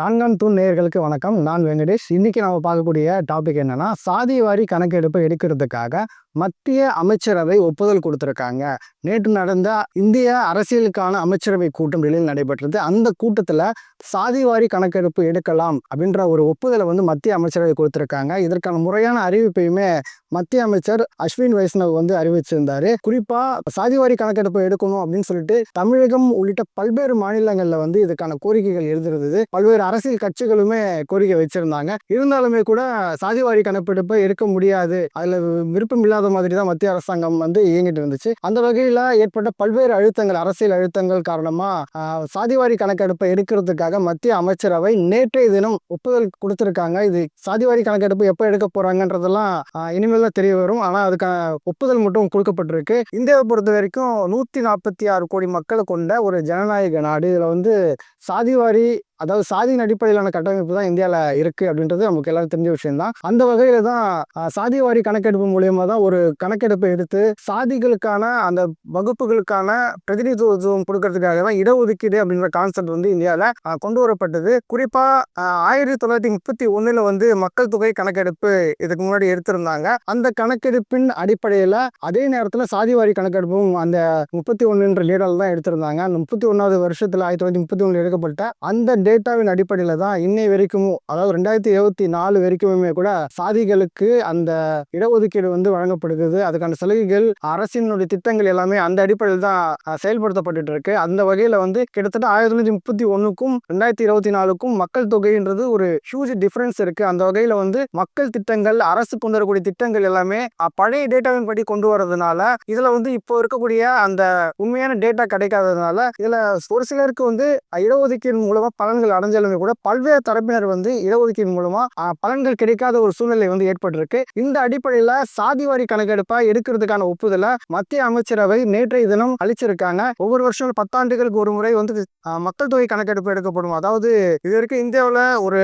நான்காம் தூண் நேயர்களுக்கு வணக்கம். நான் வெங்கடேஷ். இன்னைக்கு நம்ம பார்க்கக்கூடிய டாபிக் என்னன்னா சாதி வாரி கணக்கெடுப்பு எடுக்கிறதுக்காக மத்திய அமைச்சரவை ஒப்புதல் கொடுத்துருக்காங்க. நேற்று நடந்த இந்திய அரசியலுக்கான அமைச்சரவை கூட்டம் டெல்லியில் நடைபெற்றது. அந்த கூட்டத்தில் சாதிவாரி கணக்கெடுப்பு எடுக்கலாம் அப்படின்ற ஒரு ஒப்புதலை வந்து மத்திய அமைச்சரவை கொடுத்துருக்காங்க. இதற்கான முறையான அறிவிப்பையுமே மத்திய அமைச்சர் அஸ்வின் வைஷ்ணவ் வந்து அறிவிச்சிருந்தாரு. குறிப்பாக சாதிவாரி கணக்கெடுப்பு எடுக்கணும் அப்படின்னு சொல்லிட்டு தமிழகம் உள்ளிட்ட பல்வேறு மாநிலங்களில் வந்து இதுக்கான கோரிக்கைகள் எழுதிருந்தது. பல்வேறு அரசியல் கட்சிகளுமே கோரிக்கை வச்சிருந்தாங்க. இருந்தாலுமே கூட சாதிவாரி கணக்கெடுப்பை எடுக்க முடியாது. அதில் விருப்பம் இல்லாத மாதிரி தான் மத்திய அரசாங்கம் வந்து இயங்கிட்டு இருந்துச்சு. அந்த வகையில் ஏற்பட்ட பல்வேறு அழுத்தங்கள் அரசியல் அழுத்தங்கள் காரணமாக சாதிவாரி கணக்கெடுப்பை எடுக்கிறதுக்காக மத்திய அமைச்சரவை நேற்றைய தினம் ஒப்புதல் கொடுத்துருக்காங்க. இது சாதிவாரி கணக்கெடுப்பு எப்போ எடுக்க போகிறாங்கன்றதெல்லாம் இனிமேல் தான் தெரிய வரும். ஆனால் அதுக்கான ஒப்புதல் மட்டும் கொடுக்கப்பட்டிருக்கு. இந்தியாவை பொறுத்த வரைக்கும் நூற்றி நாற்பத்தி ஆறு கோடி மக்களை கொண்ட ஒரு ஜனநாயக நாடு. இதில் வந்து சாதிவாரி அதாவது சாதியின் அடிப்படையிலான கட்டமைப்பு தான் இந்தியாவில் இருக்குது அப்படின்றது நமக்கு எல்லாரும் தெரிஞ்ச விஷயம்தான். அந்த வகையில் தான் சாதிவாரி கணக்கெடுப்பு மூலியமாக தான் ஒரு கணக்கெடுப்பை எடுத்து சாதிகளுக்கான அந்த வகுப்புகளுக்கான பிரதிநிதித்துவம் கொடுக்கறதுக்காக தான் இடஒதுக்கீடு அப்படின்ற கான்செப்ட் வந்து இந்தியாவில் கொண்டு வரப்பட்டது. குறிப்பாக ஆயிரத்தி தொள்ளாயிரத்தி முப்பத்தி ஒன்றில் வந்து மக்கள் தொகை கணக்கெடுப்பு இதுக்கு முன்னாடி எடுத்திருந்தாங்க. அந்த கணக்கெடுப்பின் அடிப்படையில் அதே நேரத்தில் சாதிவாரி கணக்கெடுப்பும் அந்த முப்பத்தி ஒன்றுன்ற லீடரில் தான் எடுத்திருந்தாங்க. அந்த முப்பத்தி ஒன்றாவது வருஷத்தில் ஆயிரத்தி தொள்ளாயிரத்தி முப்பத்தி ஒன்றில் எடுக்கப்பட்ட அந்த டேட்டாவின் அடிப்படையில் தான் இன்னை வரைக்கும் அதாவது ரெண்டாயிரத்தி இருபத்தி நாலு வரைக்குமே கூட சாதிகளுக்கு அந்த இடஒதுக்கீடு வந்து வழங்கப்படுகிறது. அதுக்கான சலுகைகள் அரசினுடைய திட்டங்கள் எல்லாமே அந்த அடிப்படையில் தான் செயல்படுத்தப்பட்டு இருக்கு. அந்த வகையில் வந்து கிட்டத்தட்ட ஆயிரத்தி தொள்ளாயிரத்தி முப்பத்தி ஒன்றுக்கும் ரெண்டாயிரத்தி இருபத்தி நாலுக்கும் மக்கள் தொகைன்றது ஒரு ஹியூஜ் டிஃபரன்ஸ் இருக்கு. அந்த வகையில் வந்து மக்கள் திட்டங்கள் அரசு கொண்டு வரக்கூடிய திட்டங்கள் எல்லாமே பழைய டேட்டாவின் படி கொண்டு வரதுனால இதுல வந்து இப்போ இருக்கக்கூடிய அந்த உண்மையான டேட்டா கிடைக்காததுனால இதுல ஒரு சிலருக்கு வந்து இடஒதுக்கீடு மூலமா பலன்கள் அடைஞ்சாலுமே கூட பல்வேறு தரப்பினர் வந்து இடஒதுக்கீடு மூலமா பலன்கள் கிடைக்காத ஒரு சூழ்நிலை வந்து ஏற்பட்டிருக்கு. இந்த அடிப்படையில சாதிவாரி கணக்கெடுப்பா எடுக்கிறதுக்கான ஒப்புதலை மத்திய அமைச்சரவை நேற்றைய தினம் அளிச்சிருக்காங்க. ஒவ்வொரு வருஷம் பத்தாண்டுகளுக்கு ஒரு முறை வந்து மக்கள் தொகை கணக்கெடுப்பு எடுக்கப்படும். அதாவது இது வரைக்கும் இந்தியாவில் ஒரு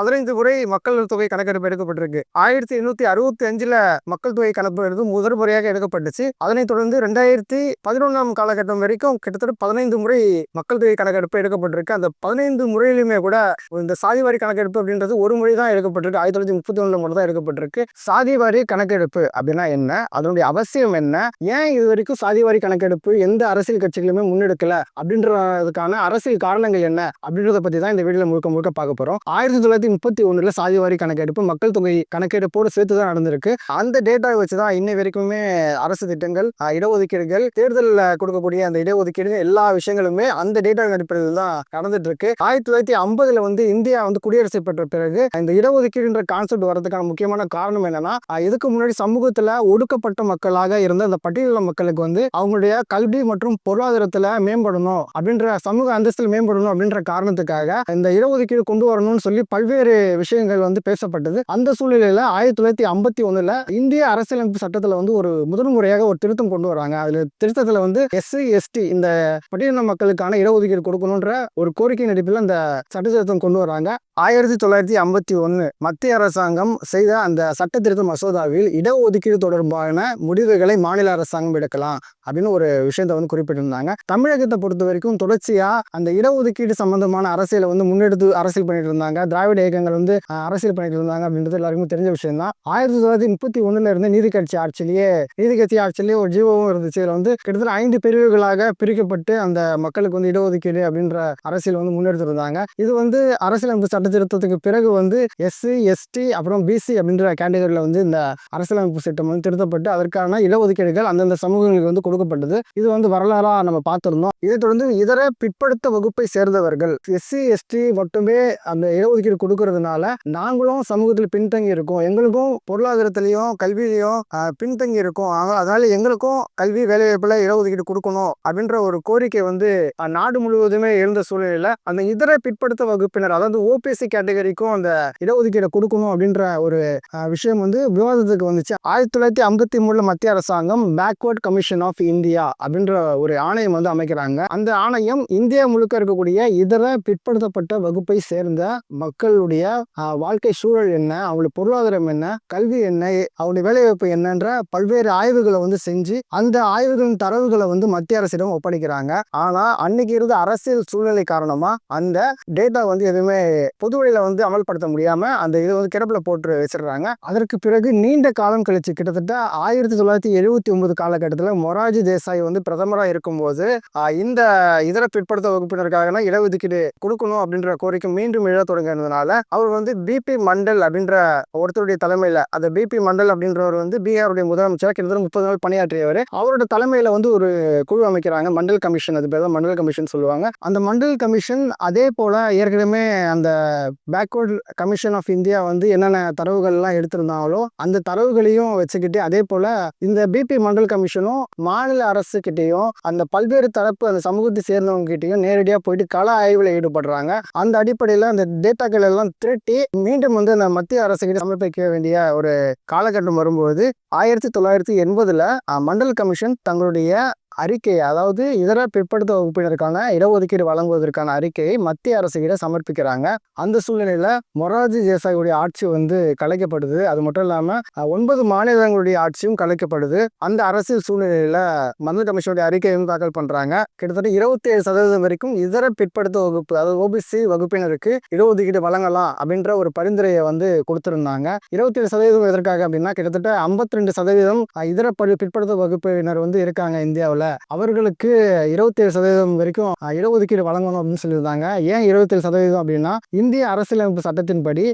பதினைந்து முறை மக்கள் தொகை கணக்கெடுப்பு எடுக்கப்பட்டிருக்கு. ஆயிரத்தி எண்ணூத்தி அறுபத்தி அஞ்சுல மக்கள் தொகை கணக்கெடுப்பு முதல் முறையாக எடுக்கப்பட்டுச்சு. அதனைத் தொடர்ந்து ரெண்டாயிரத்தி பதினொன்றாம் காலகட்டம் வரைக்கும் கிட்டத்தட்ட பதினைந்து முறை மக்கள் தொகை கணக்கெடுப்பு எடுக்கப்பட்டிருக்கு. அந்த பதினைந்து முறையிலுமே கூட இந்த சாதிவாரி கணக்கெடுப்பு அப்படின்றது ஒரு முறை தான் எடுக்கப்பட்டிருக்கு. ஆயிரத்தி தொள்ளாயிரத்தி முப்பத்தி ஒண்ணுல மட்டும் தான் எடுக்கப்பட்டிருக்கு. சாதிவாரி கணக்கெடுப்பு அப்படின்னா என்ன? அதனுடைய அவசியம் என்ன? ஏன் இது வரைக்கும் சாதிவாரி கணக்கெடுப்பு எந்த அரசியல் கட்சிகளுமே முன்னெடுக்கல? அப்படின்றதுக்கான அரசியல் காரணங்கள் என்ன? அப்படின்றத பத்தி தான் இந்த வீடியோல முழுக்க முழுக்க பார்க்க போறோம். ஆயிரத்தி தொள்ளாயிரத்தி முப்பத்தி ஒண்ணுல சாதிவாரி கணக்கெடுப்பு மக்கள் தொகை கணக்கெடுப்போடு சேர்த்து தான் நடந்திருக்கு. அந்த டேட்டாவை வச்சு தான் இன்னை வரைக்குமே அரசு திட்டங்கள் இடஒதுக்கீடுகள் தேர்தலில் கொடுக்கக்கூடிய அந்த இடஒதுக்கீடு எல்லா விஷயங்களுமே அந்த டேட்டாவின் அடிப்படையில் தான் நடந்துட்டு இருக்கு. ஆயிரத்தி தொள்ளாயிரத்தி ஐம்பதுல வந்து இந்தியா வந்து குடியரசு பெற்ற பிறகு இந்த இடஒதுக்கீடுன்ற கான்செப்ட் வரதுக்கான முக்கியமான காரணம் என்னன்னா இதுக்கு முன்னாடி சமூகத்துல ஒடுக்கப்பட்ட மக்களாக இருந்த அந்த பட்டியலின மக்களுக்கு வந்து அவங்களுடைய கல்வி மற்றும் பொருளாதாரத்துல மேம்படணும் அப்படின்ற சமூக அந்தஸ்தில் மேம்படணும் அப்படின்ற காரணத்துக்காக இந்த இடஒதுக்கீடு கொண்டு வரணும்னு சொல்லி பல்வேறு விஷயங்கள் வந்து பேசப்பட்டது. அந்த சூழ்நிலையில ஆயிரத்தி தொள்ளாயிரத்தி ஐம்பத்தி ஒண்ணுல இந்திய அரசியலமைப்பு சட்டத்துல வந்து ஒரு முதல் முறையாக ஒரு திருத்தம் கொண்டு வராங்க. அதுல திருத்தத்துல வந்து எஸ்சி எஸ்டி இந்த பட்டியலின மக்களுக்கான இடஒதுக்கீடு கொடுக்கணுன்ற ஒரு கோரிக்கையின் அடிப்படையில் அந்த சட்ட திருத்தம் கொண்டு வராங்க. ஆயிரத்தி தொள்ளாயிரத்தி ஐம்பத்தி ஒன்று மத்திய அரசாங்கம் செய்த அந்த சட்ட திருத்த மசோதாவில் இடஒதுக்கீடு தொடர்பான முடிவுகளை மாநில அரசாங்கம் எடுக்கலாம் அப்படின்னு ஒரு விஷயத்தை வந்து குறிப்பிட்டிருந்தாங்க. தமிழகத்தை பொறுத்த வரைக்கும் தொடர்ச்சியா அந்த இடஒதுக்கீடு சம்பந்தமான அரசியலை வந்து முன்னெடுத்து அரசியல் பண்ணிட்டு இருந்தாங்க. திராவிட இயக்கங்கள் வந்து அரசியல் பண்ணிட்டு இருந்தாங்க அப்படின்றது எல்லாருக்கும் தெரிஞ்ச விஷயம் தான் ஆயிரத்தி தொள்ளாயிரத்தி முப்பத்தி ஒன்றுல இருந்து நீதி கட்சி ஆட்சியிலேயே நீதி கட்சி ஆட்சியிலேயே ஒரு ஜீவமும் இருந்துச்சு. இதில் வந்து கிட்டத்தட்ட ஐந்து பிரிவுகளாக பிரிக்கப்பட்டு அந்த மக்களுக்கு வந்து இடஒதுக்கீடு அப்படின்ற அரசியல் வந்து இருந்தாங்க இது வந்து அரசியலமைப்பு சட்ட திருத்தத்துக்கு பிறகு வந்து எஸ்சி எஸ்டி அப்புறம் பிசி அப்படின்ற கேட்டகரியில் வந்து இந்த அரசியலமைப்பு சட்டம் வந்து திருத்தப்பட்டு அதற்கான இடஒதுக்கீடுகள் அந்தந்த சமூகங்களுக்கு வந்து கொடுக்கப்பட்டது. இது வந்து வரலாறா நம்ம பார்த்திருந்தோம். இதை தொடர்ந்து இதர பிற்படுத்த வகுப்பை சேர்ந்தவர்கள் எஸ்சி எஸ்டி மட்டுமே அந்த இடஒதுக்கீடு கொடுக்கறதுனால நாங்களும் சமூகத்தில் பின்தங்கி இருக்கோம். எங்களுக்கும் பொருளாதாரத்திலையும் கல்வியிலையும் பின்தங்கி இருக்கும். அதனால எங்களுக்கும் கல்வி வேலைவாய்ப்புல இடஒதுக்கீடு கொடுக்கணும் அப்படின்ற ஒரு கோரிக்கை வந்து நாடு முழுவதுமே எழுந்த சூழ்நிலையில அந்த இதர பிற்படுத்த வகுப்பினர் அதாவது ஓபிஎஸ்சி கேட்டகரிக்கும் அந்த இடஒதுக்கீடு கொடுக்கணும் அப்படின்ற ஒரு விஷயம் வந்து விவாதத்துக்கு வந்துச்சு. ஆயிரத்தி தொள்ளாயிரத்தி ஐம்பத்தி மூணுல மத்திய அரசாங்கம் பேக்வர்ட் கமிஷன் ஆஃப் இந்தியா அப்படின்ற ஒரு ஆணையம் வந்து அமைக்கிறாங்க. அந்த ஆணையம் இந்தியா முழுக்க இருக்கக்கூடிய இதர பிற்படுத்தப்பட்ட வகுப்பை சேர்ந்த மக்களுடைய வாழ்க்கை சூழல் என்ன அவங்களுடைய பொருளாதாரம் என்ன கல்வி என்ன அவங்களுடைய வேலைவாய்ப்பு என்னன்ற பல்வேறு ஆய்வுகளை வந்து செஞ்சு அந்த ஆய்வுகளின் தரவுகளை வந்து மத்திய அரசிடம் ஒப்படைக்கிறாங்க. ஆனா அன்னைக்கு இருந்த அரசியல் சூழ்நிலை காரணமா அந்த இருந்த டேட்டா வந்து எதுவுமே பொது வழியில வந்து அமல்படுத்த முடியாம அந்த இது வந்து கிடப்பில் போட்டு வச்சிடுறாங்க. அதற்கு பிறகு நீண்ட காலம் கழிச்சு கிட்டத்தட்ட ஆயிரத்தி தொள்ளாயிரத்தி எழுபத்தி ஒன்பது காலகட்டத்தில் மொராஜி தேசாய் வந்து பிரதமராக இருக்கும்போது இந்த இதர பிற்படுத்த வகுப்பினருக்காக இடஒதுக்கீடு கொடுக்கணும் அப்படின்ற கோரிக்கை மீண்டும் எழ தொடங்கினதுனால அவர் வந்து பிபி மண்டல் அப்படின்ற ஒருத்தருடைய தலைமையில் அந்த பிபி மண்டல் அப்படின்றவர் வந்து பீகாருடைய முதலமைச்சர் கிட்டத்தட்ட முப்பது நாள் பணியாற்றியவர். அவரோட தலைமையில் வந்து ஒரு குழு அமைக்கிறாங்க. மண்டல் கமிஷன் அது பேர் தான் மண்டல் கமிஷன் சொல்லுவாங்க. அந்த மண்டல் கமிஷன் அதே அதே போல் ஏற்கனவே அந்த பேக்வர்ட் கமிஷன் ஆஃப் இந்தியா வந்து என்னென்ன தரவுகள்லாம் எடுத்திருந்தாங்களோ அந்த தரவுகளையும் வச்சுக்கிட்டு அதே போல் இந்த பிபி மண்டல் கமிஷனும் மாநில அரசுகிட்டையும் அந்த பல்வேறு தரப்பு அந்த சமூகத்தை சேர்ந்தவங்க கிட்டையும் நேரடியாக போயிட்டு கள ஆய்வில் ஈடுபடுறாங்க. அந்த அடிப்படையில் அந்த டேட்டாக்கள் எல்லாம் திரட்டி மீண்டும் வந்து அந்த மத்திய அரசுக்கிட்ட சமர்ப்பிக்க வேண்டிய ஒரு காலகட்டம் வரும்போது ஆயிரத்தி தொள்ளாயிரத்தி எண்பதுல மண்டல் கமிஷன் தங்களுடைய அறிக்கை அதாவது இதர பிற்படுத்த வகுப்பினருக்கான இடஒதுக்கீடு வழங்குவதற்கான அறிக்கையை மத்திய அரசுகிட்ட சமர்ப்பிக்கிறாங்க. அந்த சூழ்நிலையில மொரார்ஜி தேசாயுடைய ஆட்சி வந்து கலைக்கப்படுது. அது மட்டும் இல்லாம ஒன்பது மாநிலங்களுடைய ஆட்சியும் கலைக்கப்படுது. அந்த அரசியல் சூழ்நிலையில மண்டல் கமிஷனுடைய அறிக்கையும் தாக்கல் பண்றாங்க. கிட்டத்தட்ட இருபத்தி ஏழு சதவீதம் வரைக்கும் இதர பிற்படுத்த வகுப்பு அதாவது ஓபிசி வகுப்பினருக்கு இடஒதுக்கீடு வழங்கலாம் அப்படின்ற ஒரு பரிந்துரையை வந்து கொடுத்திருந்தாங்க. இருபத்தி ஏழு சதவீதம் எதற்காக அப்படின்னா கிட்டத்தட்ட 52% சதவீதம் இதர படி பிற்படுத்த வகுப்பினர் வந்து இருக்காங்க இந்தியாவில். அவர்களுக்கு இருபத்தேழு சதவீதம் வரைக்கும் இடஒதுக்கீடு வழங்கணும் அப்படின்னு சொல்லியிருந்தாங்க. ஏன் இருபத்தேழு சதவீதம் அப்படின்னா இந்திய அரசியலமைப்பு சட்டத்தின்படி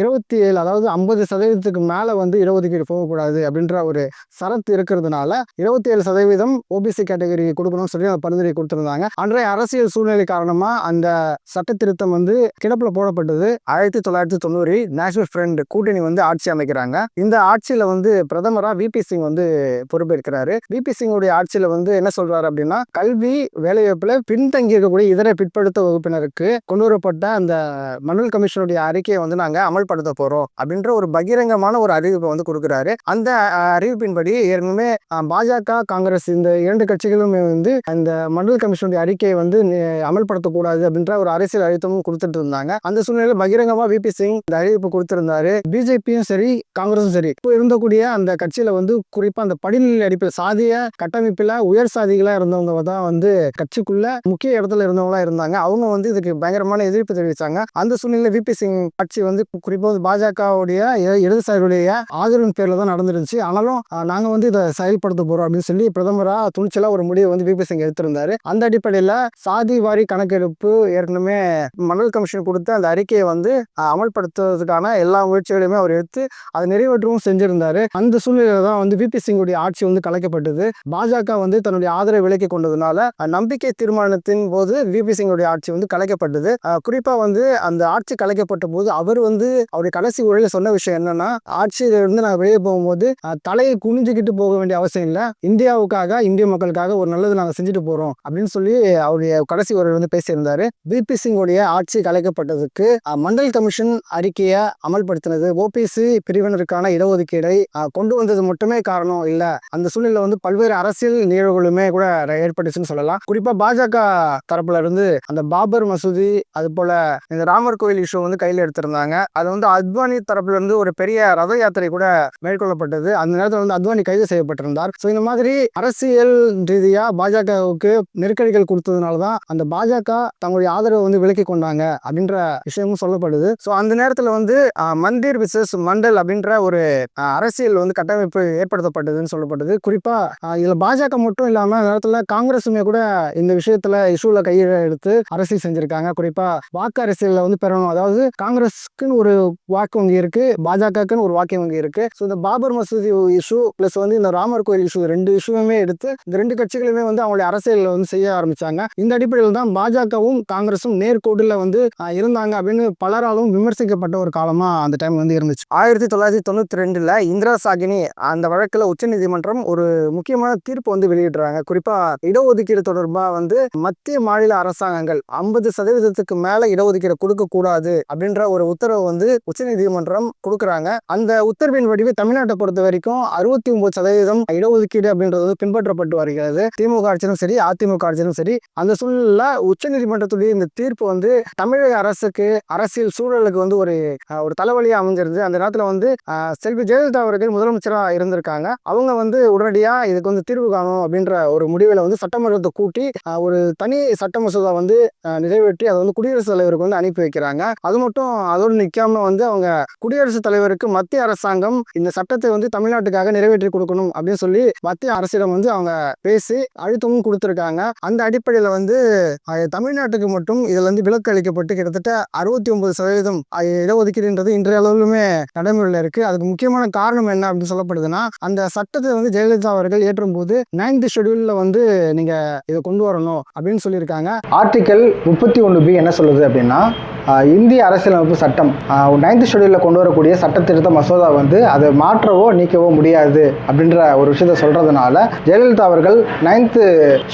இருபத்தி ஏழு அதாவது ஐம்பது சதவீதத்துக்கு மேலே வந்து இடஒதுக்கீடு போகக்கூடாது அப்படின்ற ஒரு சரத்து இருக்கிறதுனால இருபத்தி ஏழு சதவீதம் ஓபிசி கேட்டகரி கொடுக்கணும்னு சொல்லி அந்த பரிந்துரை கொடுத்திருந்தாங்க. அன்றைய அரசியல் சூழ்நிலை காரணமா அந்த சட்ட திருத்தம் வந்து கிடப்பில் போடப்பட்டது. ஆயிரத்தி தொள்ளாயிரத்தி தொண்ணூறில் நேஷனல் ஃப்ரண்ட் கூட்டணி வந்து ஆட்சி அமைக்கிறாங்க. இந்த ஆட்சியில வந்து பிரதமரா விபி சிங் வந்து பொறுப்பேற்கிறாரு. விபி சிங்குடைய ஆட்சியில வந்து வந்து என்ன சொல்றாரு அப்படின்னா கல்வி வேலைவாய்ப்புல பின்தங்கி இருக்கக்கூடிய இதர பிற்படுத்த வகுப்பினருக்கு கொண்டு வரப்பட்ட அந்த மணல் கமிஷனுடைய அறிக்கையை வந்து நாங்க அமல்படுத்த போறோம் அப்படின்ற ஒரு பகிரங்கமான ஒரு அறிவிப்பை வந்து கொடுக்குறாரு. அந்த அறிவிப்பின்படி ஏற்கனவே பாஜக காங்கிரஸ் இந்த இரண்டு கட்சிகளுமே வந்து அந்த மண்டல் கமிஷனுடைய அறிக்கையை வந்து அமல்படுத்தக்கூடாது அப்படின்ற ஒரு அரசியல் அழுத்தமும் கொடுத்துட்டு இருந்தாங்க. அந்த சூழ்நிலையில் பகிரங்கமா விபி சிங் இந்த அறிவிப்பு கொடுத்திருந்தாரு. பிஜேபியும் சரி காங்கிரஸும் சரி. இப்போ இருந்தக்கூடிய அந்த கட்சியில வந்து குறிப்பா அந்த படிநிலை அடிப்பில் சாதிய கட்டமைப்பில் உயர் சாதிகளாக இருந்தவங்க தான் வந்து கட்சிக்குள்ள முக்கிய இடத்துல இருந்தவங்களா இருந்தாங்க. அவங்க வந்து இதுக்கு பயங்கரமான எதிர்ப்பு தெரிவித்தாங்க அந்த சூழ்நிலையில் விபி சிங் ஆட்சி வந்து குறிப்பாக வந்து பாஜகவுடைய இடதுசாரிகளுடைய ஆதரவின் பேரில் தான் நடந்துருந்துச்சு. ஆனாலும் நாங்கள் வந்து இதை செயல்படுத்த போறோம் அப்படின்னு சொல்லி பிரதமராக துணிச்சலாக ஒரு முடிவை வந்து விபி சிங் எடுத்திருந்தாரு. அந்த அடிப்படையில் சாதி வாரி கணக்கெடுப்பு ஏற்கனவே மண்டல் கமிஷன் கொடுத்த அந்த அறிக்கையை வந்து அமல்படுத்துவதற்கான எல்லா முயற்சிகளையுமே அவர் எடுத்து அதை நிறைவேற்றவும் செஞ்சிருந்தாரு. அந்த சூழ்நிலையில தான் வந்து விபி சிங்குடைய ஆட்சி வந்து கலைக்கப்பட்டது. பாஜக வந்து தன்னுடைய ஆதரவை விலக்கி கொண்டதுனால நம்பிக்கை தீர்மானத்தின் போது விபி சிங்குடைய ஆட்சி வந்து கலைக்கப்பட்டது. குறிப்பா வந்து அந்த ஆட்சி கலைக்கப்பட்ட போது அவர் வந்து அவருடைய கடைசி உரையில சொன்ன விஷயம் என்னன்னா ஆட்சியில இருந்து நான் வெளியே போகும்போது தலையை குனிஞ்சுக்கிட்டு போக வேண்டிய அவசியம் இல்லை. இந்தியாவுக்காக இந்திய மக்களுக்காக ஒரு நல்லது நாங்கள் செஞ்சுட்டு போறோம் அப்படின்னு சொல்லி அவருடைய கடைசி உரையில் வந்து பேசியிருந்தாரு. பிபி சிங்கோடைய ஆட்சி கலைக்கப்பட்டதுக்கு மண்டல் கமிஷன் அறிக்கையை அமல்படுத்தினது. ஓபிசி பிரிவினருக்கான இடஒதுக்கீடை கொண்டு வந்தது மட்டுமே காரணம் இல்லை. அந்த சூழ்நிலை வந்து பல்வேறு அரசியல் நிகழ்வுகளுமே கூட ஏற்பட்டுச்சுன்னு சொல்லலாம். குறிப்பா பாஜக தரப்புல இருந்து அந்த பாபர் மசூதி அது போல இந்த ராமர் கோயில் இஷ்யூ வந்து கையில் எடுத்திருந்தாங்க. அது வந்து அத்வானி தரப்புல இருந்து ஒரு பெரிய ரத யாத்திரை கூட மேற்கொள்ளப்பட்டது. அந்த நேரத்தில் வந்து அத்வானி கைது செய்யப்பட்டிருந்தார். ஸோ இந்த மாதிரி அரசியல் ரீதியா பாஜகவுக்கு நெருக்கடிகள் கொடுத்ததுனால தான் அந்த பாஜக தங்களுடைய ஆதரவை வந்து விலக்கி கொண்டாங்க அப்படின்ற விஷயமும் சொல்லப்படுது. ஸோ அந்த நேரத்தில் வந்து மந்திர் விசஸ் மண்டல் அப்படின்ற ஒரு அரசியல் வந்து கட்டமைப்பு ஏற்படுத்தப்பட்டதுன்னு சொல்லப்பட்டது குறிப்பா இதில் இதுல பாஜக மட்டும் இல்லாம அந்த நேரத்தில் காங்கிரஸுமே கூட இந்த விஷயத்துல இஷ்யூல கையில எடுத்து அரசியல் செஞ்சிருக்காங்க. குறிப்பா வாக்கு அரசியலில் வந்து பெறணும். அதாவது காங்கிரஸ்க்குன்னு ஒரு வாக்கு வங்கி இருக்கு பாஜகக்குன்னு ஒரு வாக்கு வங்கி இருக்கு. ஸோ இந்த பாபர் மசூதி இஷ்யூ பிளஸ் வந்து இந்த ராமர் கோயில் இஷ்யூ ரெண்டு இஷ்யூவுமே எடுத்து இந்த ரெண்டு கட்சிகளுமே வந்து அவங்களுடைய அரசியல் வந்து செய்ய ஆரம்பிச்சாங்க. இந்த அடிப்படையில் தான் பாஜகவும் காங்கிரஸும் நேர்கோட்டில் வந்து இருந்தாங்க அப்படின்னு பலராலும் விமர்சிக்கப்பட்ட ஒரு காலமா அந்த டைம் வந்து இருந்துச்சு. ஆயிரத்தி தொள்ளாயிரத்தி தொண்ணூத்தி ரெண்டுல இந்திரா சாகினி அந்த வழக்கில் உச்சநீதிமன்றம் ஒரு முக்கியமான தீர்ப்பு வந்து வெளியிடுறாங்க குறிப்பா இடஒதுக்கீடு தொடர்பா வந்து மத்திய மாநில அரசாங்கங்கள் ஐம்பது சதவீதத்துக்கு மேல இடஒதுக்கீடு கொடுக்க கூடாது அப்படின்ற ஒரு உத்தரவு வந்து உச்சநீதிமன்றம் கொடுக்குறாங்க. அந்த உத்தரவின் வடிவு தமிழ்நாட்டை பொறுத்த வரைக்கும் அறுபத்தி ஒன்பது சதவீதம் இடஒதுக்கீடு அப்படின்றது வந்து பின்பற்றப்பட்டு வருகிறது. திமுக ஆட்சியிலும் சரி அதிமுக ஆட்சியிலும் சரி அந்த சூழ்நிலையில உச்சநீதிமன்றத்துடைய இந்த தீர்ப்பு வந்து தமிழக அரசுக்கு அரசியல் சூழலுக்கு வந்து ஒரு ஒரு தலைவலியா அமைஞ்சிருது அந்த நேரத்தில் வந்து செல்வி ஜெயலலிதா அவர்கள் முதலமைச்சராக இருந்திருக்காங்க. அவங்க வந்து உடனடியாக இதுக்கு வந்து தீர்வு காணும் அப்படின்னு அப்படின்ற ஒரு முடிவில் வந்து சட்டமன்றத்தை கூட்டி ஒரு தனி சட்ட மசோதா வந்து நிறைவேற்றி அதை வந்து குடியரசுத் தலைவருக்கு வந்து அனுப்பி வைக்கிறாங்க. அது மட்டும் அதோடு நிற்காம வந்து அவங்க குடியரசுத் தலைவருக்கு மத்திய அரசாங்கம் இந்த சட்டத்தை வந்து தமிழ்நாட்டுக்காக நிறைவேற்றி கொடுக்கணும் அப்படின்னு சொல்லி மத்திய அரசிடம் வந்து அவங்க பேசி அழுத்தமும் கொடுத்துருக்காங்க. அந்த அடிப்படையில் வந்து தமிழ்நாட்டுக்கு மட்டும் இதில் வந்து விலக்கு அளிக்கப்பட்டு கிட்டத்தட்ட அறுபத்தி ஒன்பது சதவீதம் இடஒதுக்கீடுன்றது இன்றைய அளவிலுமே நடைமுறையில் இருக்கு. அதுக்கு முக்கியமான காரணம் என்ன அப்படின்னு சொல்லப்படுதுன்னா அந்த சட்டத்தை வந்து ஜெயலலிதா அவர்கள் ஏற்றும் போது நைன்த் ஷெடியூலில் வந்து நீங்க இதை கொண்டு வரணும் அப்படின்னு சொல்லியிருக்காங்க. ஆர்டிக்கல் முப்பத்தி ஒன்று பி என்ன சொல்லுது அப்படின்னா இந்திய அரசியலமைப்பு சட்டம் நைன்த் ஷெடியூலில் கொண்டு வரக்கூடிய சட்ட திருத்த மசோதா வந்து அதை மாற்றவோ நீக்கவோ முடியாது அப்படின்ற ஒரு விஷயத்த சொல்கிறதுனால ஜெயலலிதா அவர்கள் நைன்த்து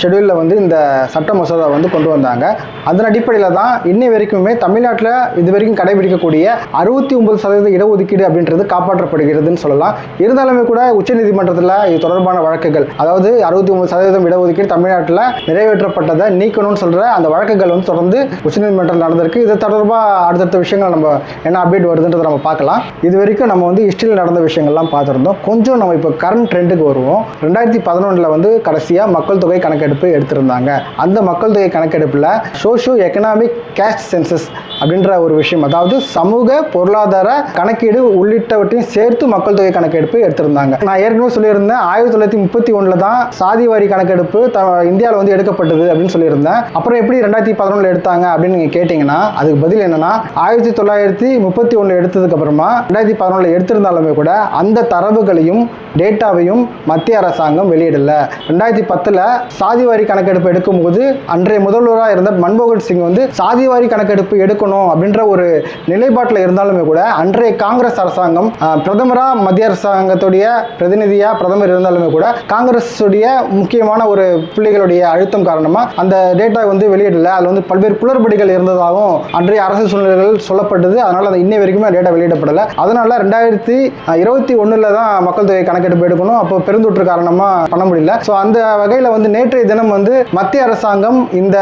ஷெடியூலில் வந்து இந்த சட்ட மசோதா வந்து கொண்டு வந்தாங்க. அதன் அடிப்படையில் தான் இன்னை வரைக்குமே தமிழ்நாட்டில் இது வரைக்கும் கடைபிடிக்கக்கூடிய அறுபத்தி ஒன்பது சதவீத இடஒதுக்கீடு அப்படின்றது காப்பாற்றப்படுகிறதுன்னு சொல்லலாம். இருந்தாலுமே கூட உச்சநீதிமன்றத்தில் இது தொடர்பான வழக்குகள் அதாவது அறுபத்தி ஒன்பது சதவீதம் இடஒதுக்கீடு தமிழ்நாட்டில் நிறைவேற்றப்பட்டதை நீக்கணும்னு சொல்கிற அந்த வழக்குகள் வந்து தொடர்ந்து உச்சநீதிமன்றம் நடந்திருக்கு. இதை தொடர்பு தொடர்பாக அடுத்தடுத்த விஷயங்கள் நம்ம என்ன அப்டேட் வருதுன்றதை நம்ம பார்க்கலாம். இது வரைக்கும் நம்ம வந்து ஹிஸ்டரியில் நடந்த விஷயங்கள்லாம் பார்த்துருந்தோம். கொஞ்சம் நம்ம இப்போ கரண்ட் ட்ரெண்டுக்கு வருவோம். ரெண்டாயிரத்தி பதினொன்றில் வந்து கடைசியாக மக்கள் தொகை கணக்கெடுப்பு எடுத்திருந்தாங்க. அந்த மக்கள் தொகை கணக்கெடுப்பில் சோஷியோ எக்கனாமிக் கேஸ்ட் சென்சஸ் அப்படின்ற ஒரு விஷயம் அதாவது சமூக பொருளாதார கணக்கீடு உள்ளிட்டவற்றையும் சேர்த்து மக்கள் தொகை கணக்கெடுப்பு எடுத்திருந்தாங்க. நான் ஏற்கனவே சொல்லியிருந்தேன் ஆயிரத்தி தொள்ளாயிரத்தி முப்பத்தி ஒன்றில் தான் சாதி வாரி கணக்கெடுப்பு த இந்தியாவில் வந்து எடுக்கப்பட்டது அப்படின்னு சொல்லியிருந்தேன். அப்புறம் எப்படி ரெண்டாயிரத்தி பதினொன்றில் எடுத்தாங்க அப்படின்னு நீங்கள் கேட்டிங்கன்னா அதுக்கு பதில் என்னன்னா ஆயிரத்தி தொள்ளாயிரத்தி முப்பத்தி ஒன்று எடுத்ததுக்கு அப்புறமா ரெண்டாயிரத்தி பதினொன்றில் எடுத்திருந்தாலுமே கூட அந்த தரவுகளையும் டேட்டாவையும் மத்திய அரசாங்கம் வெளியிடல. ரெண்டாயிரத்தி பத்தில் சாதிவாரி கணக்கெடுப்பு எடுக்கும்போது அன்றைய முதல்வராக இருந்த மன்மோகன் சிங் வந்து சாதிவாரி கணக்கெடுப்பு எடுக்கணும் அப்படின்ற ஒரு நிலைப்பாட்டில் இருந்தாலுமே கூட அன்றைய காங்கிரஸ் அரசாங்கம் பிரதமராக மத்திய அரசாங்கத்துடைய பிரதிநிதியாக பிரதமர் இருந்தாலுமே கூட காங்கிரஸுடைய முக்கியமான ஒரு புள்ளிகளுடைய அழுத்தம் காரணமாக அந்த டேட்டா வந்து வெளியிடல. அதில் வந்து பல்வேறு குளறுபடிகள் இருந்ததாகவும் அன்றைய அரசு சூழ்நிலைகள் சொல்லப்பட்டது. அதனால அது இன்னை வரைக்குமே டேட்டா வெளியிடப்படலை. அதனால ரெண்டாயிரத்தி இருபத்தி ஒண்ணுல தான் மக்கள் தொகை கணக்கெடுப்பு எடுக்கணும். அப்போ பெருந்தொற்று காரணமா பண்ண முடியல. ஸோ அந்த வகையில் வந்து நேற்றைய தினம் வந்து மத்திய அரசாங்கம் இந்த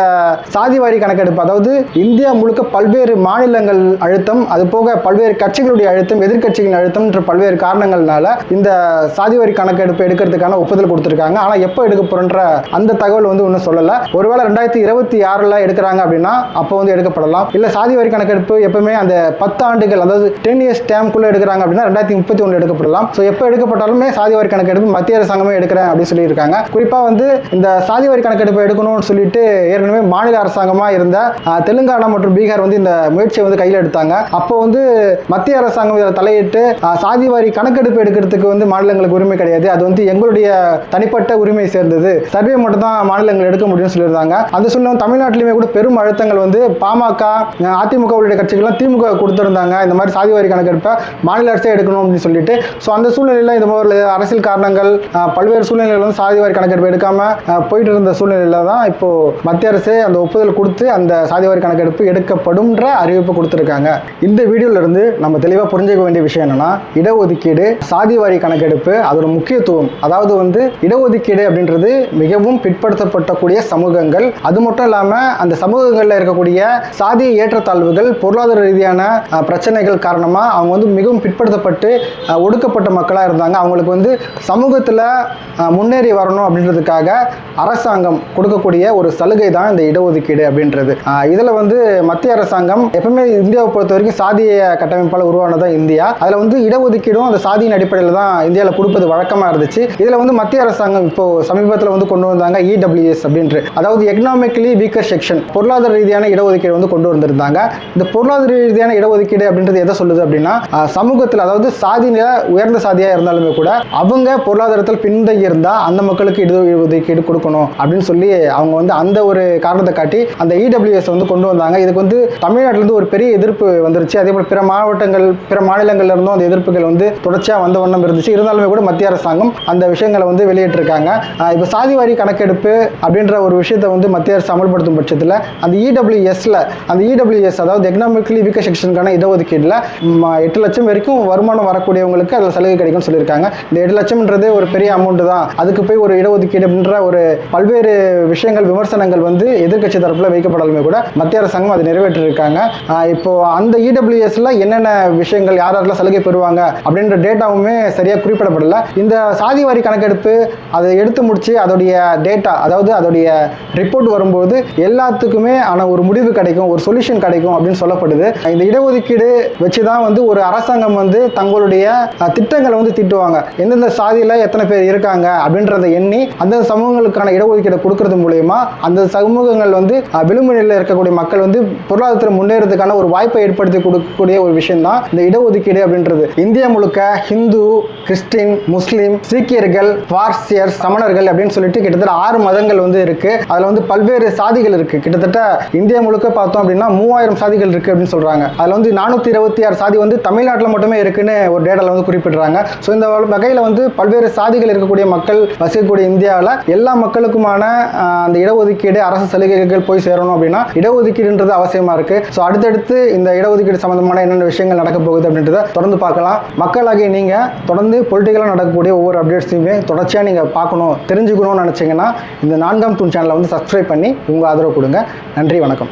சாதிவாரி கணக்கெடுப்பு அதாவது இந்தியா முழுக்க பல்வேறு மாநிலங்கள் அழுத்தம் அது போக பல்வேறு கட்சிகளுடைய அழுத்தம் எதிர்கட்சிகளின் அழுத்தம் என்ற பல்வேறு காரணங்கள்னால இந்த சாதிவாரி கணக்கெடுப்பு எடுக்கிறதுக்கான ஒப்புதல் கொடுத்துருக்காங்க. ஆனால் எப்போ எடுக்க போகிறன்ற அந்த தகவல் வந்து இன்னும் சொல்லலை. ஒருவேளை ரெண்டாயிரத்தி இருபத்தி ஆறில் எடுக்கிறாங்க அப்படின்னா அப்போ வந்து எடுக்கப்படலாம். இல்லை சாதிவாரி கணக்கெடுப்பு எப்பவுமே அந்த பத்து ஆண்டுகள் அதாவது டென் இயர்ஸ் டேம்குள்ளே எடுக்கிறாங்க அப்படின்னா ரெண்டாயிரத்தி முப்பத்தி ஒன்று எடுக்கப்படலாம். ஸோ எப்போ எடுக்கப்பட்டாலுமே சாதி வரி கணக்கெடுப்பு மத்திய அரசாங்கமே எடுக்கிறேன் அப்படின்னு சொல்லியிருக்காங்க. குறிப்பாக வந்து இந்த சாதிவாரி கணக்கெடுப்பு எடுக்கணும்னு சொல்லிட்டு ஏற்கனவே மாநில அரசாங்கமாக இருந்த தெலுங்கானா மற்றும் பீகார் வந்து இந்த முயற்சியை வந்து கையில் எடுத்தாங்க. அப்போ வந்து மத்திய அரசாங்கம் இதில் தலையிட்டு சாதி சாதிவாரி கணக்கெடுப்பு எடுக்கிறதுக்கு வந்து மாநிலங்களுக்கு உரிமை கிடையாது. அது வந்து எங்களுடைய தனிப்பட்ட உரிமை சேர்ந்தது. சர்வே மட்டும் தான் மாநிலங்கள் எடுக்க முடியும்னு சொல்லியிருந்தாங்க. அந்த சூழ்நிலை தமிழ்நாட்டிலுமே கூட பெரும் அழுத்தங்கள் வந்து பாமக அதிமுகவுடைய அதிமுக கட்சிகள்லாம் திமுக கொடுத்துருந்தாங்க. இந்த மாதிரி சாதிவாரி கணக்கெடுப்பை மாநில அரசே எடுக்கணும் அப்படின்னு சொல்லிட்டு. ஸோ அந்த சூழ்நிலையில் இந்த மாதிரி அரசியல் காரணங்கள் பல்வேறு சூழ்நிலைகள் வந்து சாதிவாரி கணக்கெடுப்பு எடுக்காம போயிட்டு இருந்த சூழ்நிலையில தான் இப்போ மத்திய அரசு அந்த ஒப்புதல் கொடுத்து அந்த சாதிவாரி கணக்கெடுப்பு எடுக்கப்படும்ன்ற அறிவிப்பு கொடுத்துருக்காங்க. இந்த வீடியோல இருந்து நம்ம தெளிவாக புரிஞ்சுக்க வேண்டிய விஷயம் என்னன்னா இடஒதுக்கீடு சாதிவாரி கணக்கெடுப்பு அதோட முக்கியத்துவம் அதாவது வந்து இடஒதுக்கீடு அப்படின்றது மிகவும் பிற்படுத்தப்பட்டக்கூடிய சமூகங்கள். அது மட்டும் இல்லாமல் அந்த சமூகங்களில் இருக்கக்கூடிய சாதி ஏற்றத்தாழ்வுகள் பொருளாதார ரீதியான பிரச்சனைகள் காரணமாக அவங்க வந்து மிகவும் பிற்படுத்தப்பட்டு ஒடுக்கப்பட்ட மக்களாக இருந்தாங்க. அவங்களுக்கு வந்து சமூகத்தில் முன்னேறி வரணும் அப்படின்றதுக்காக அரசாங்கம் கொடுக்கக்கூடிய ஒரு சலுகை தான் இந்த இடஒதுக்கீடு அப்படின்றது. இதில் வந்து மத்திய அரசாங்கம் எப்பவுமே இந்தியாவை பொறுத்த வரைக்கும் சாதிய கட்டமைப்பால் உருவானதான் இந்தியா. அதில் வந்து இடஒதுக்கீடும் அந்த சாதியின் அடிப்படையில் தான் இந்தியாவில் கொடுப்பது வழக்கமாக இருந்துச்சு. இதில் வந்து மத்திய அரசாங்கம் இப்போ சமீபத்தில் வந்து கொண்டு வந்தாங்க இடபிள்யூஎஸ் அப்படின்ட்டு. அதாவது எக்கனாமிக்கலி வீக்கர் செக்ஷன் பொருளாதார ரீதியான இடஒதுக்கீடு வந்து கொண்டு வந்திருந்தாங்க. இந்த பொருளாதார ரீதியான இடஒதுக்கீடு அப்படின்றது எதை சொல்லுது அப்படின்னா சமூகத்தில் அதாவது சாதியில உயர்ந்த சாதியாக இருந்தாலுமே கூட அவங்க பொருளாதாரத்தில் பின்தங்கி இருந்தால் அந்த மக்களுக்கு இடஒதுக்கீடு கொடுக்கணும் அப்படின்னு சொல்லி அவங்க வந்து அந்த ஒரு காரணத்தை காட்டி அந்த இடபிள்யூஎஸ் வந்து கொண்டு வந்தாங்க. இதுக்கு வந்து தமிழ்நாட்டிலேருந்து ஒரு பெரிய எதிர்ப்பு வந்துருச்சு. அதே போல் பிற மாவட்டங்கள் பிற மாநிலங்கள்ல இருந்தும் அந்த எதிர்ப்புகள் வந்து தொடர்ச்சியாக வந்த வண்ணம் இருந்துச்சு. இருந்தாலுமே கூட மத்திய அரசாங்கம் அந்த விஷயங்களை வந்து வெளியிட்டிருக்காங்க. இப்போ சாதிவாரி கணக்கெடுப்பு அப்படின்ற ஒரு விஷயத்தை வந்து மத்திய அரசு அமல்படுத்தும் பட்சத்தில் அந்த இடபிள்யூஎஸ்ல அந்த இடபிள்யூஎஸ் அதாவது எக்கனாமிக்கலி வீக்க செக்ஷனுக்கான இடஒதுக்கீடில் எட்டு லட்சம் வரைக்கும் வருமானம் வரக்கூடியவங்களுக்கு அதில் சலுகை கிடைக்கும்னு சொல்லியிருக்காங்க. இந்த எட்டு லட்சம்ன்றது ஒரு பெரிய அமௌண்ட்டு தான். அதுக்கு போய் ஒரு இடஒதுக்கீடு அப்படின்ற ஒரு பல்வேறு விஷயங்கள் விமர்சனங்கள் வந்து எதிர்க்கட்சி தரப்பில் வைக்கப்படாலுமே கூட மத்திய அரசாங்கம் அதை நிறைவேற்றிருக்காங்க. இப்போ அந்த இடபிள்யூஎஸ்ல என்னென்ன விஷயங்கள் யார் யாரெல்லாம் சலுகை பெறுவாங்க அப்படின்ற டேட்டாவுமே சரியாக குறிப்பிடப்படல. இந்த சாதிவாரி கணக்கெடுப்பு அதை எடுத்து முடிச்சு அதோடைய டேட்டா அதாவது அதோடைய ரிப்போர்ட் வரும்போது எல்லாத்துக்குமே ஆனால் ஒரு முடிவு கிடைக்கும் ஒரு சொல்யூஷன் கிடைக்கும் அப்படின்னு சொல்லப்படுது. இந்த இடஒதுக்கீடு வச்சு தான் வந்து ஒரு அரசாங்கம் வந்து தங்களுடைய திட்டங்களை வந்து திட்டுவாங்க. எந்தெந்த சாதியில் எத்தனை பேர் இருக்காங்க அப்படின்றத எண்ணி அந்த சமூகங்களுக்கான இடஒதுக்கீடு கொடுக்கறது மூலயமா அந்த சமூகங்கள் வந்து விளிம்புநிலையில் விளிம்பு நிலையில் இருக்கக்கூடிய மக்கள் வந்து பொருளாதாரத்தில் முன்னேறதுக்கான ஒரு வாய்ப்பை ஏற்படுத்தி கொடுக்கக்கூடிய ஒரு விஷயம் தான் இந்த இடஒதுக்கீடு அப்படின்றது. இந்தியா முழுக்க ஹிந்து கிறிஸ்டின் முஸ்லீம் சீக்கியர்கள் பார்சியர் சமணர்கள் அப்படின்னு சொல்லிட்டு கிட்டத்தட்ட ஆறு மதங்கள் வந்து இருக்கு. அதுல வந்து பல்வேறு சாதிகள் இருக்கு. கிட்டத்தட்ட இந்தியா முழுக்க பார்த்தோம் அப்படின்னா மூவாயிரம் சாதிகள் இருக்கு அப்படின்னு சொல்றாங்க. அதுல வந்து நானூத்தி இருபத்தி ஆறு சாதி வந்து தமிழ்நாட்டில் மட்டுமே இருக்குன்னு ஒரு டேட்டால வந்து குறிப்பிடுறாங்க. ஸோ இந்த வகையில் வந்து பல்வேறு சாதிகள் இருக்கக்கூடிய மக்கள் வசிக்கக்கூடிய இந்தியாவில் எல்லா மக்களுக்குமான அந்த இடஒதுக்கீடு அரசு சலுகைகள் போய் சேரணும் அப்படின்னா இடஒதுக்கீடுன்றது அவசியமா இருக்கு. ஸோ அடுத்தடுத்து இந்த இடஒதுக்கீடு சம்பந்தமான என்னென்ன விஷயங்கள் நடக்க போகுது அப்படின்றத தொடர்ந்து பார்க்கலாம். மக்களாகிய நீங்க தொடர்ந்து பொலிட்டிக்கலாக நடக்கக்கூடிய ஒவ்வொரு அப்டேட்ஸையுமே தொடர்ச்சியாக நீங்க பார்க்கணும் தெரிஞ்சுக்கணும்னு நினைச்சீங்கன்னா இந்த நான்காம் தூண் சேனலை வந்து சப்ஸ்கிரைப் பண்ணி உங்க ஆதரவு கொடுங்க. நன்றி வணக்கம்.